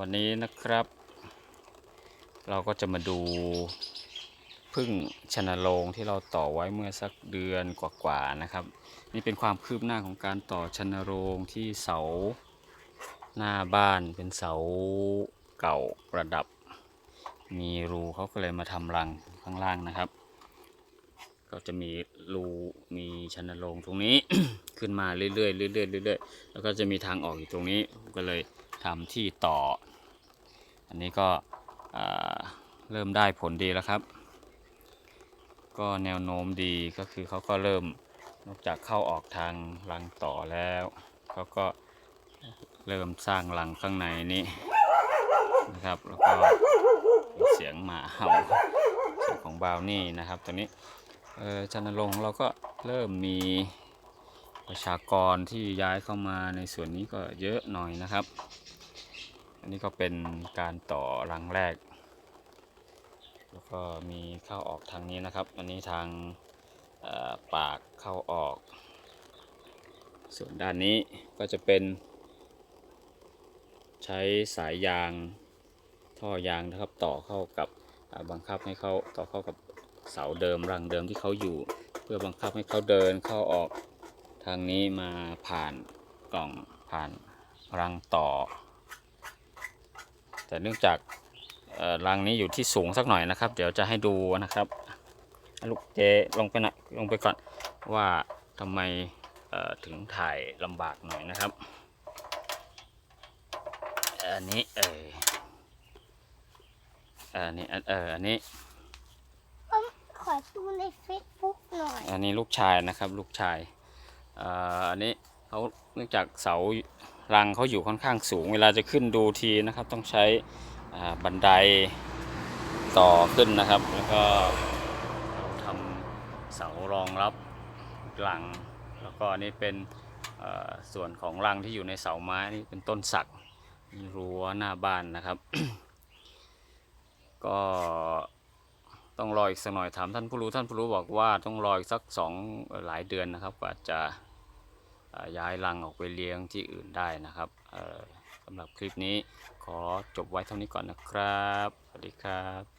วันนี้นะครับ เราก็จะมาดูพึ่งชนโรงที่เราต่อไว้เมื่อสักเดือนกว่าๆนะครับ นี่เป็นความคืบหน้าของการต่อชนโรงที่เสาหน้าบ้านเป็นเสาเก่าประดับ มีรูเขาก็เลยมาทำรังข้างล่างนะครับ ก็จะมีรูมีชนโรงตรงนี้ ขึ้นมาเรื่อยๆเรื่อยๆเรื่อยๆแล้วก็จะมีทางออกอยู่ตรงนี้ก็เลยทำที่ต่อ อันนี้ก็เริ่มได้ผลดีแล้วครับ ก็แนวโน้มดีก็คือเขาก็เริ่มนอกจากเข้าออกทางรังต่อแล้วเขาก็เริ่มสร้างรังข้างในนี้นะครับแล้วก็มีเสียงหมาเห่าเสียงของบาวนี่นะครับตัวนี้เออชนรงเราก็เริ่มมีประชากรที่ย้ายเข้ามาในส่วนนี้ก็เยอะหน่อยนะครับ อันนี้ก็เป็นการต่อรังแรก แล้วก็มีเข้าออกทางนี้นะครับ อันนี้ทางปากเข้าออก ส่วนด้านนี้ก็จะเป็น ใช้สายยางท่อยางนะครับต่อเข้ากับบังคับให้เขาต่อเข้ากับเสาเดิมรังเดิมที่เขาอยู่ เพื่อบังคับให้เขาเดินเข้าออกทางนี้มาผ่านกล่องผ่านรังต่อ แต่เนื่องจากเอ่อรังนี้อยู่ที่สูงสักหน่อยนะครับ เดี๋ยวจะให้ดูนะครับอะลูกเจลงไปหน่อยลงไปก่อนว่าทำไมเอ่อถึงถ่ายลำบากหน่อยนะครับ อันนี้เอออันนี้อันเอออันนี้ขอดูในเฟซบุ๊กหน่อยอันนี้ลูกชายนะครับลูกชายเอ่ออันนี้เขาเนื่องจากเสา รังเขาอยู่ค่อนข้างสูง เวลาจะขึ้นดูทีนะครับ ต้องใช้บันไดต่อขึ้นนะครับ แล้วก็ทำเสารองรับรัง แล้วก็นนี้เป็นส่วนของรังที่อยู่ในเสาไม้นี่เป็นต้นสักรั้วหน้าบ้านนะครับ ก็ต้องรออีกสักหน่อยถามท่านผู้รู้ท่านผู้รู้บอกว่าต้องรออีกสักสองหลายเดือนนะครับกว่าจะ ย้ายรังออกไปเลี้ยงที่อื่นได้นะครับสำหรับคลิปนี้ขอจบไว้เท่านี้ก่อนนะครับ สวัสดีครับ